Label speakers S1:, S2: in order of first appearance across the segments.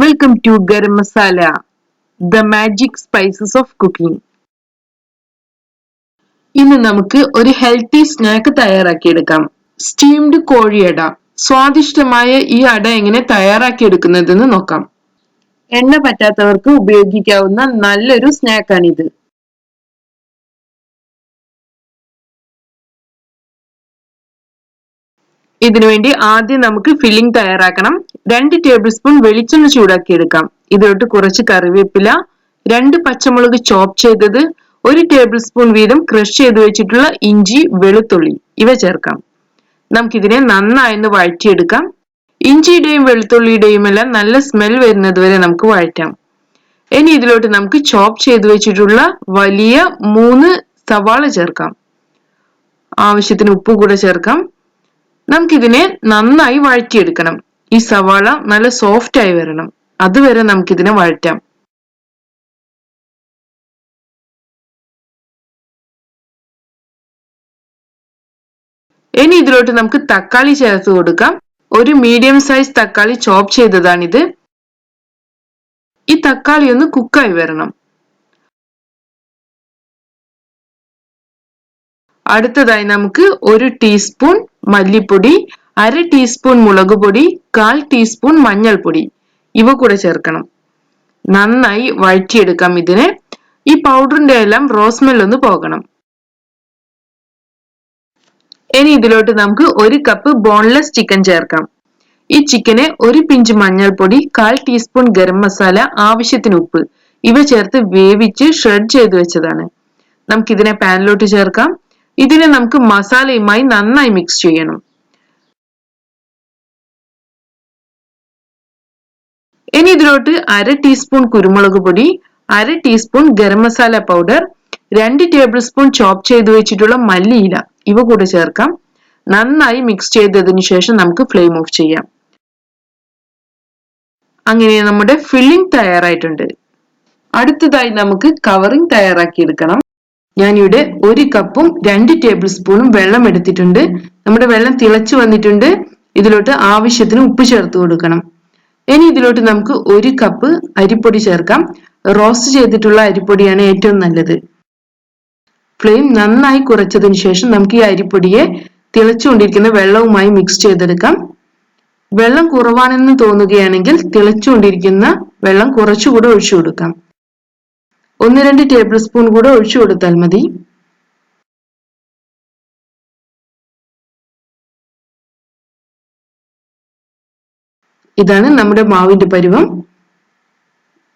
S1: Welcome to Garam Masala the magic spices of cooking ഇന്ന് നമുക്ക് ഒരു ഹെൽത്തി സ്നാക്ക് തയ്യാറാക്കിയെടുക്കാം. സ്റ്റീംഡ് കോഴിയട. സ്വാദിഷ്ടമായ ഈ അട എങ്ങനെ തയ്യാറാക്കിയെടുക്കുന്നതെന്ന് നോക്കാം. എണ്ണ പറ്റാത്തവർക്ക് ഉപയോഗിക്കാവുന്ന നല്ലൊരു സ്നാക്കാണിത്. ഇതിനുവേണ്ടി ആദ്യം നമുക്ക് ഫില്ലിംഗ് തയ്യാറാക്കണം. രണ്ട് ടേബിൾ സ്പൂൺ വെളിച്ചെണ്ണ ചൂടാക്കി എടുക്കാം ഇതിലോട്ട് കുറച്ച് കറിവേപ്പില രണ്ട് പച്ചമുളക് ചോപ്പ് ചെയ്തത് ഒരു ടേബിൾ സ്പൂൺ വീതം ക്രഷ് ചെയ്ത് വെച്ചിട്ടുള്ള ഇഞ്ചി വെളുത്തുള്ളി. ഇവ ചേർക്കാം. നമുക്കിതിനെ നന്നായി വഴറ്റിയെടുക്കാം. ഇഞ്ചിയുടെയും വെളുത്തുള്ളിയുടെയും എല്ലാം നല്ല സ്മെൽ വരുന്നത് വരെ നമുക്ക് വഴറ്റാം. ഇനി ഇതിലോട്ട് നമുക്ക് ചോപ്പ് ചെയ്ത് വെച്ചിട്ടുള്ള വലിയ മൂന്ന് സവാള ചേർക്കാം. ആവശ്യത്തിന് ഉപ്പ് കൂടെ ചേർക്കാം. നമുക്കിതിനെ നന്നായി വഴറ്റിയെടുക്കണം. ഈ സവാള നല്ല സോഫ്റ്റ് ആയി വരണം. അതുവരെ നമുക്ക് നമുക്കിതിനെ വഴറ്റാം. ഇനി ഇതിലോട്ട് നമുക്ക് തക്കാളി ചേർത്ത് കൊടുക്കാം. ഒരു മീഡിയം സൈസ് തക്കാളി ചോപ്പ് ചെയ്തതാണിത്. ഈ തക്കാളി ഒന്ന് കുക്കായി വരണം. അടുത്തതായി നമുക്ക് ഒരു ടീസ്പൂൺ മല്ലിപ്പൊടി അര ടീസ്പൂൺ മുളക് പൊടി കാൽ ടീസ്പൂൺ മഞ്ഞൾപ്പൊടി. ഇവ കൂടെ ചേർക്കണം. നന്നായി വഴറ്റിയെടുക്കാം ഇതിനെ. ഈ പൗഡറിന്റെ എല്ലാം റോസ്മെൽ ഒന്ന് പോകണം. ഇനി ഇതിലോട്ട് നമുക്ക് ഒരു കപ്പ് ബോൺലെസ് ചിക്കൻ ചേർക്കാം. ഈ ചിക്കനെ ഒരു പിഞ്ച് മഞ്ഞൾപ്പൊടി കാൽ ടീസ്പൂൺ ഗരം മസാല ആവശ്യത്തിന് ഉപ്പ്. ഇവ ചേർത്ത് വേവിച്ച് ഷ്രെഡ് ചെയ്ത് വെച്ചതാണ്. നമുക്ക് ഇതിനെ പാനിലോട്ട് ചേർക്കാം. ഇതിനെ നമുക്ക് മസാലയുമായി നന്നായി മിക്സ് ചെയ്യണം. ഇനി ഇതിലോട്ട് അര ടീസ്പൂൺ കുരുമുളക് പൊടി അര ടീസ്പൂൺ ഗരം മസാല പൗഡർ രണ്ട് ടേബിൾ സ്പൂൺ ചോപ്പ് ചെയ്ത് വെച്ചിട്ടുള്ള മല്ലിയില ഇവ കൂടെ ചേർക്കാം. നന്നായി മിക്സ് ചെയ്തതിന് ശേഷം നമുക്ക് ഫ്ലെയിം ഓഫ് ചെയ്യാം. അങ്ങനെ നമ്മുടെ ഫില്ലിംഗ് തയ്യാറായിട്ടുണ്ട്. അടുത്തതായി നമുക്ക് കവറിംഗ് തയ്യാറാക്കിയെടുക്കണം. ഞാനിവിടെ ഒരു കപ്പും രണ്ട് ടേബിൾ സ്പൂണും വെള്ളം എടുത്തിട്ടുണ്ട്. നമ്മുടെ വെള്ളം തിളച്ചു വന്നിട്ടുണ്ട്. ഇതിലോട്ട് ആവശ്യത്തിന് ഉപ്പ് ചേർത്ത് കൊടുക്കണം. ഇനി ഇതിലോട്ട് നമുക്ക് ഒരു കപ്പ് അരിപ്പൊടി ചേർക്കാം. റോസ്റ്റ് ചെയ്തിട്ടുള്ള അരിപ്പൊടിയാണ് ഏറ്റവും നല്ലത്. ഫ്ലെയിം നന്നായി കുറച്ചതിന് ശേഷം നമുക്ക് ഈ അരിപ്പൊടിയെ തിളച്ചുകൊണ്ടിരിക്കുന്ന വെള്ളവുമായി മിക്സ് ചെയ്തെടുക്കാം. വെള്ളം കുറവാണെന്ന് തോന്നുകയാണെങ്കിൽ തിളച്ചുകൊണ്ടിരിക്കുന്ന വെള്ളം കുറച്ചുകൂടെ ഒഴിച്ചു കൊടുക്കാം ഒന്ന് രണ്ട് ടേബിൾ സ്പൂൺ കൂടെ ഒഴിച്ചു കൊടുത്താൽ മതി. ഇതാണ് നമ്മുടെ മാവിന്റെ പരുവം.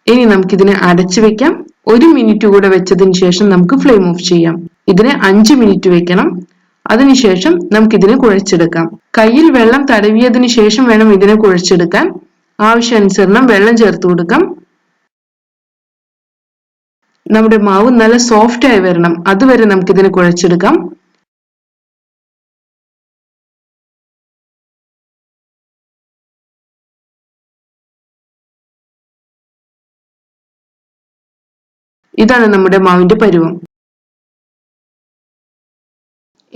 S1: ഇനി നമുക്കിതിനെ അടച്ചു വെക്കാം. ഒരു മിനിറ്റ് കൂടെ വെച്ചതിന് ശേഷം നമുക്ക് ഫ്ലെയിം ഓഫ് ചെയ്യാം. ഇതിനെ അഞ്ച് മിനിറ്റ് വെക്കണം. അതിനുശേഷം നമുക്കിതിനെ കുഴച്ചെടുക്കാം. കയ്യിൽ വെള്ളം തടവിയതിനു ശേഷം വേണം ഇതിനെ കുഴച്ചെടുക്കാൻ. ആവശ്യാനുസരണം വെള്ളം ചേർത്ത് കൊടുക്കാം. നമ്മുടെ മാവ് നല്ല സോഫ്റ്റ് ആയി വരണം. അതുവരെ നമുക്കിതിനെ കുഴച്ചെടുക്കാം. ഇതാണ് നമ്മുടെ മാവിന്റെ പരുവം.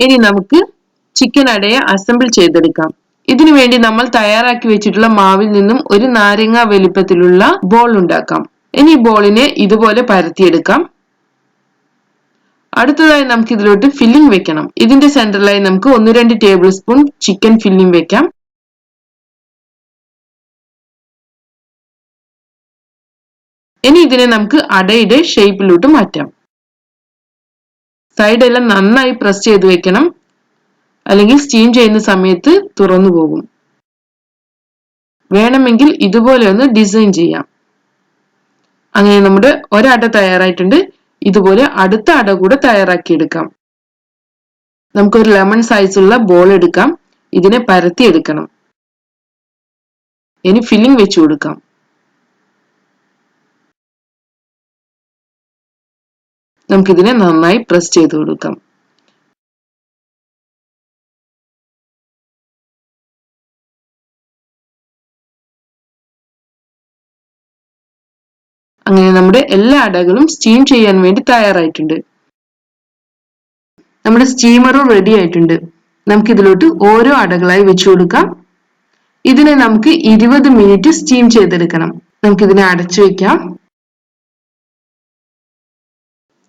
S1: ഇനി നമുക്ക് ചിക്കൻ അടയെ അസംബിൾ ചെയ്തെടുക്കാം. ഇതിനു വേണ്ടി നമ്മൾ തയ്യാറാക്കി വെച്ചിട്ടുള്ള മാവിൽ നിന്നും ഒരു നാരങ്ങ വലിപ്പത്തിലുള്ള ബോൾ ഉണ്ടാക്കാം. ഇനി ബോളിനെ ഇതുപോലെ പരത്തിയെടുക്കാം. അടുത്തതായി നമുക്ക് ഇതിലോട്ട് ഫില്ലിംഗ് വെക്കണം. ഇതിന്റെ സെന്ററിലായി നമുക്ക് ഒന്ന് രണ്ട് ടേബിൾ സ്പൂൺ ചിക്കൻ ഫില്ലിംഗ് വെക്കാം. ഇനി ഇതിനെ നമുക്ക് അടയുടെ ഷേപ്പിലോട്ട് മാറ്റാം. സൈഡ് എല്ലാം നന്നായി പ്രസ് ചെയ്ത് വെക്കണം. അല്ലെങ്കിൽ സ്റ്റീം ചെയ്യുന്ന സമയത്ത് തുറന്നു പോകും. വേണമെങ്കിൽ ഇതുപോലെ ഒന്ന് ഡിസൈൻ ചെയ്യാം. അങ്ങനെ നമ്മുടെ ഒരട തയ്യാറായിട്ടുണ്ട്. ഇതുപോലെ അടുത്ത അട കൂടെ തയ്യാറാക്കിയെടുക്കാം നമുക്കൊരു ലെമൺ സൈസുള്ള ബോൾ എടുക്കാം. ഇതിനെ പരത്തി എടുക്കണം. ഇനി ഫില്ലിംഗ് വെച്ചു കൊടുക്കാം. നമുക്കിതിനെ നന്നായി പ്രസ് ചെയ്ത് കൊടുക്കാം. അങ്ങനെ നമ്മുടെ എല്ലാ അടകളും സ്റ്റീം ചെയ്യാൻ വേണ്ടി തയ്യാറായിട്ടുണ്ട്. നമ്മുടെ സ്റ്റീമറും റെഡി ആയിട്ടുണ്ട്. നമുക്ക് ഇതിലോട്ട് ഓരോ അടകളായി വെച്ചു കൊടുക്കാം. ഇതിനെ നമുക്ക് ഇരുപത് മിനിറ്റ് സ്റ്റീം ചെയ്തെടുക്കണം. നമുക്കിതിനെ അടച്ചു വെക്കാം.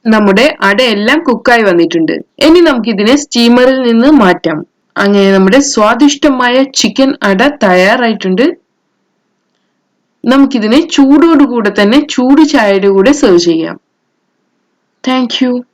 S1: നമ്മുടെ അടയെല്ലാം കുക്കായി വന്നിട്ടുണ്ട്. ഇനി നമുക്ക് ഇതിനെ സ്റ്റീമറിൽ നിന്ന് മാറ്റാം. അങ്ങനെ നമ്മുടെ സ്വാദിഷ്ടമായ ചിക്കൻ അട തയ്യാറായിട്ടുണ്ട്. നമുക്കിതിനെ ചൂടോടുകൂടെ തന്നെ ചൂട് ചായയുടെ കൂടെ സെർവ് ചെയ്യാം. താങ്ക്